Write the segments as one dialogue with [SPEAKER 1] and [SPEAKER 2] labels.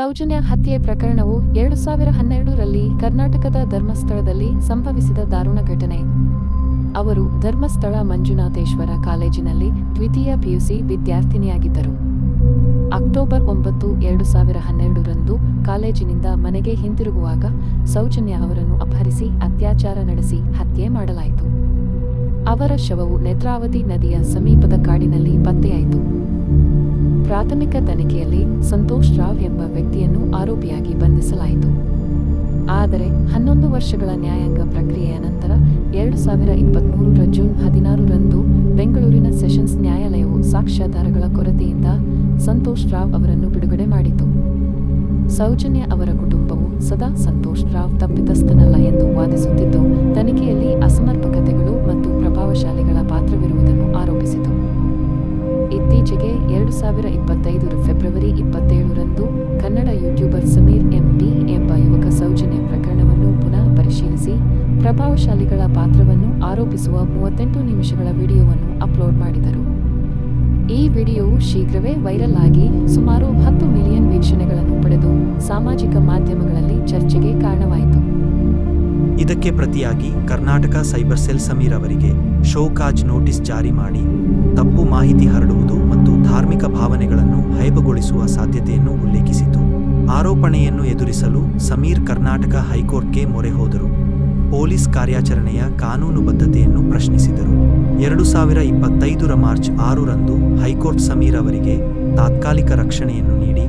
[SPEAKER 1] ಸೌಜನ್ಯ ಹತ್ಯೆ ಪ್ರಕರಣವು ಎರಡು ಸಾವಿರ ಹನ್ನೆರಡರಲ್ಲಿ ಕರ್ನಾಟಕದ ಧರ್ಮಸ್ಥಳದಲ್ಲಿ ಸಂಭವಿಸಿದ ದಾರುಣ ಘಟನೆ. ಅವರು ಧರ್ಮಸ್ಥಳ ಮಂಜುನಾಥೇಶ್ವರ ಕಾಲೇಜಿನಲ್ಲಿ ದ್ವಿತೀಯ ಪಿಯುಸಿ ವಿದ್ಯಾರ್ಥಿನಿಯಾಗಿದ್ದರು. ಅಕ್ಟೋಬರ್ ಒಂಬತ್ತು, ಎರಡು ಸಾವಿರ ಹನ್ನೆರಡರಂದು ಕಾಲೇಜಿನಿಂದ ಮನೆಗೆ ಹಿಂತಿರುಗುವಾಗ ಸೌಜನ್ಯ ಅವರನ್ನು ಅಪಹರಿಸಿ ಅತ್ಯಾಚಾರ ನಡೆಸಿ ಹತ್ಯೆ ಮಾಡಲಾಯಿತು. ಅವರ ಶವವು ನೇತ್ರಾವತಿ ನದಿಯ ಸಮೀಪದ ಕಾಡಿನಲ್ಲಿ ಪತ್ತೆಯಾಯಿತು. ಪ್ರಾಥಮಿಕ ತನಿಖೆಯಲ್ಲಿ ಸಂತೋಷ್ ರಾವ್ ಎಂಬ ವ್ಯಕ್ತಿಯನ್ನು ಆರೋಪಿಯಾಗಿ ಬಂಧಿಸಲಾಯಿತು. ಆದರೆ ಹನ್ನೊಂದು ವರ್ಷಗಳ ನ್ಯಾಯಾಂಗ ಪ್ರಕ್ರಿಯೆಯ ನಂತರ ಎರಡು ಸಾವಿರ ಇಪ್ಪತ್ತ್ಮೂರರ ಜೂನ್ ಹದಿನಾರರಂದು ಬೆಂಗಳೂರಿನ ಸೆಷನ್ಸ್ ನ್ಯಾಯಾಲಯವು ಸಾಕ್ಷ್ಯಾಧಾರಗಳ ಕೊರತೆಯಿಂದ ಸಂತೋಷ್ ರಾವ್ ಅವರನ್ನು ಬಿಡುಗಡೆ ಮಾಡಿತು. ಸೌಜನ್ಯ ಅವರ ಕುಟುಂಬವು ಸದಾ ಸಂತೋಷ್ ರಾವ್ ತಪ್ಪಿತಸ್ಥನಲ್ಲ ಎಂದು ವಾದಿಸುತ್ತಿದ್ದು, ತನಿಖೆಯಲ್ಲಿ ಅಸಮರ್ಪಕತೆಗಳು ಮತ್ತು ಪ್ರಭಾವಶಾಲಿಗಳ ಎರಡು ಸಾವಿರ ಇಪ್ಪತ್ತೈದರ ಫೆಬ್ರವರಿ ಇಪ್ಪತ್ತೇಳರಂದು ಕನ್ನಡ ಯೂಟ್ಯೂಬರ್ ಸಮೀರ್ ಎಂಪಿ ಎಂಬ ಯುವಕ ಸೌಜನ್ಯ ಪ್ರಕರಣವನ್ನು ಪುನಃ ಪರಿಶೀಲಿಸಿ ಪ್ರಭಾವಶಾಲಿಗಳ ಪಾತ್ರವನ್ನು ಆರೋಪಿಸುವ ಮೂವತ್ತೆಂಟು ನಿಮಿಷಗಳ ವಿಡಿಯೋವನ್ನು ಅಪ್ಲೋಡ್ ಮಾಡಿದರು. ಈ ವಿಡಿಯೋ ಶೀಘ್ರವೇ ವೈರಲ್ ಆಗಿ ಸುಮಾರು ಹತ್ತು ಮಿಲಿಯನ್ ವೀಕ್ಷಣೆಗಳನ್ನು ಪಡೆದು ಸಾಮಾಜಿಕ ಮಾಧ್ಯಮಗಳಲ್ಲಿ ಚರ್ಚೆಗೆ ಕಾರಣವಾಯಿತು.
[SPEAKER 2] ಇದಕ್ಕೆ ಪ್ರತಿಯಾಗಿ ಕರ್ನಾಟಕ ಸೈಬರ್ ಸೆಲ್ ಸಮೀರ್ ಅವರಿಗೆ ಶೋಕಾಜ್ ನೋಟಿಸ್ ಜಾರಿ ಮಾಡಿ ತಪ್ಪು ಮಾಹಿತಿ ಹರಡುವುದು ಮತ್ತು ಧಾರ್ಮಿಕ ಭಾವನೆಗಳನ್ನು ಹೈಬಗೊಳಿಸುವ ಸಾಧ್ಯತೆಯನ್ನು ಉಲ್ಲೇಖಿಸಿತು. ಆರೋಪಣೆಯನ್ನು ಎದುರಿಸಲು ಸಮೀರ್ ಕರ್ನಾಟಕ ಹೈಕೋರ್ಟ್ಗೆ ಮೊರೆ ಹೋದರು. ಪೊಲೀಸ್ ಕಾರ್ಯಾಚರಣೆಯ ಕಾನೂನುಬದ್ಧತೆಯನ್ನು ಪ್ರಶ್ನಿಸಿದರು. ಎರಡು ಸಾವಿರ ಇಪ್ಪತ್ತೈದರ ಮಾರ್ಚ್ ಆರರಂದು ಹೈಕೋರ್ಟ್ ಸಮೀರ್ ಅವರಿಗೆ ತಾತ್ಕಾಲಿಕ ರಕ್ಷಣೆಯನ್ನು ನೀಡಿ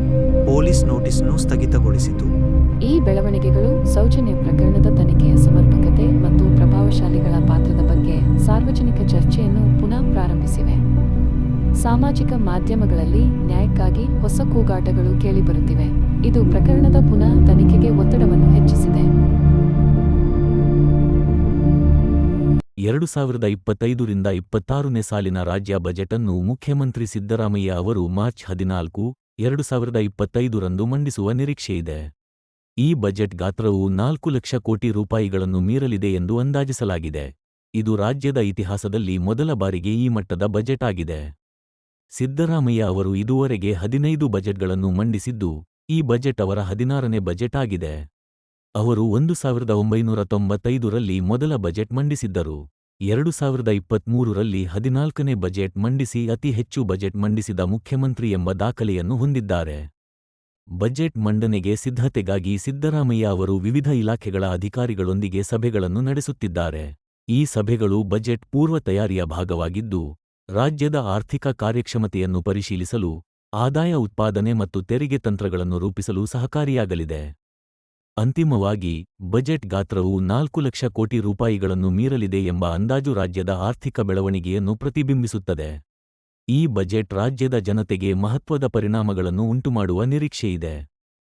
[SPEAKER 2] ಪೊಲೀಸ್ ನೋಟಿಸ್ನ್ನು ಸ್ಥಗಿತಗೊಳಿಸಿತು.
[SPEAKER 1] ಈ ಬೆಳವಣಿಗೆಗಳು ಸೌಜನ್ಯ ಪ್ರಕರಣದ ತನಿಖೆಯ ಸಮರ್ಪಕತೆ ಮತ್ತು ಪ್ರಭಾವಶಾಲಿಗಳ ಪಾತ್ರದ ಬಗ್ಗೆ ಸಾರ್ವಜನಿಕ ಚರ್ಚೆಯನ್ನು ಪುನಃ ಪ್ರಾರಂಭಿಸಿವೆ. ಸಾಮಾಜಿಕ ಮಾಧ್ಯಮಗಳಲ್ಲಿ ನ್ಯಾಯಕ್ಕಾಗಿ ಹೊಸ ಕೂಗಾಟಗಳು ಕೇಳಿಬರುತ್ತಿವೆ. ಇದು ಪ್ರಕರಣದ ಪುನಃ ತನಿಖೆಗೆ ಒತ್ತಡವನ್ನು ಹೆಚ್ಚಿಸಿದೆ.
[SPEAKER 3] ಎರಡು ಸಾವಿರದ ಇಪ್ಪತ್ತೈದರಿಂದ ಇಪ್ಪತ್ತಾರನೇ ಸಾಲಿನ ರಾಜ್ಯ ಬಜೆಟ್ ಅನ್ನು ಮುಖ್ಯಮಂತ್ರಿ ಸಿದ್ದರಾಮಯ್ಯ ಅವರು ಮಾರ್ಚ್ ಹದಿನಾಲ್ಕು, ಎರಡು ಸಾವಿರದ ಇಪ್ಪತ್ತೈದರಂದು ಮಂಡಿಸುವ ನಿರೀಕ್ಷೆಯಿದೆ ಈ ಬಜೆಟ್ ಗಾತ್ರವು ನಾಲ್ಕು ಲಕ್ಷ ಕೋಟಿ ರೂಪಾಯಿಗಳನ್ನು ಮೀರಲಿದೆ ಎಂದು ಅಂದಾಜಿಸಲಾಗಿದೆ. ಇದು ರಾಜ್ಯದ ಇತಿಹಾಸದಲ್ಲಿ ಮೊದಲ ಬಾರಿಗೆ ಈ ಮಟ್ಟದ ಬಜೆಟ್ ಆಗಿದೆ. ಸಿದ್ದರಾಮಯ್ಯ ಅವರು ಇದುವರೆಗೆ ಹದಿನೈದು ಬಜೆಟ್ಗಳನ್ನು ಮಂಡಿಸಿದ್ದು, ಈ ಬಜೆಟ್ ಅವರ ಹದಿನಾರನೇ ಬಜೆಟ್ ಆಗಿದೆ. ಅವರು ಒಂದು ಸಾವಿರದ ಒಂಬೈನೂರ ತೊಂಬತ್ತೈದರಲ್ಲಿ ಮೊದಲ ಬಜೆಟ್ ಮಂಡಿಸಿದ್ದರು. ಎರಡು ಸಾವಿರದ ಇಪ್ಪತ್ಮೂರರಲ್ಲಿ ಹದಿನಾಲ್ಕನೇ ಬಜೆಟ್ ಮಂಡಿಸಿ ಅತಿ ಹೆಚ್ಚು ಬಜೆಟ್ ಮಂಡಿಸಿದ ಮುಖ್ಯಮಂತ್ರಿ ಎಂಬ ದಾಖಲೆಯನ್ನು ಹೊಂದಿದ್ದಾರೆ. ಬಜೆಟ್ ಮಂಡನೆಗೆ ಸಿದ್ಧತೆಗಾಗಿ ಸಿದ್ದರಾಮಯ್ಯ ಅವರು ವಿವಿಧ ಇಲಾಖೆಗಳ ಅಧಿಕಾರಿಗಳೊಂದಿಗೆ ಸಭೆಗಳನ್ನು ನಡೆಸುತ್ತಿದ್ದಾರೆ. ಈ ಸಭೆಗಳು ಬಜೆಟ್ ಪೂರ್ವ ತಯಾರಿಯ ಭಾಗವಾಗಿದ್ದು ರಾಜ್ಯದ ಆರ್ಥಿಕ ಕಾರ್ಯಕ್ಷಮತೆಯನ್ನು ಪರಿಶೀಲಿಸಲು, ಆದಾಯ ಉತ್ಪಾದನೆ ಮತ್ತು ತೆರಿಗೆ ತಂತ್ರಗಳನ್ನು ರೂಪಿಸಲು ಸಹಕಾರಿಯಾಗಲಿದೆ. ಅಂತಿಮವಾಗಿ, ಬಜೆಟ್ ಗಾತ್ರವು ನಾಲ್ಕು ಲಕ್ಷ ಕೋಟಿ ರೂಪಾಯಿಗಳನ್ನು ಮೀರಲಿದೆ ಎಂಬ ಅಂದಾಜು ರಾಜ್ಯದ ಆರ್ಥಿಕ ಬೆಳವಣಿಗೆಯನ್ನು ಪ್ರತಿಬಿಂಬಿಸುತ್ತದೆ. ಈ ಬಜೆಟ್ ರಾಜ್ಯದ ಜನತೆಗೆ ಮಹತ್ವದ ಪರಿಣಾಮಗಳನ್ನು ಉಂಟುಮಾಡುವ ನಿರೀಕ್ಷೆಯಿದೆ.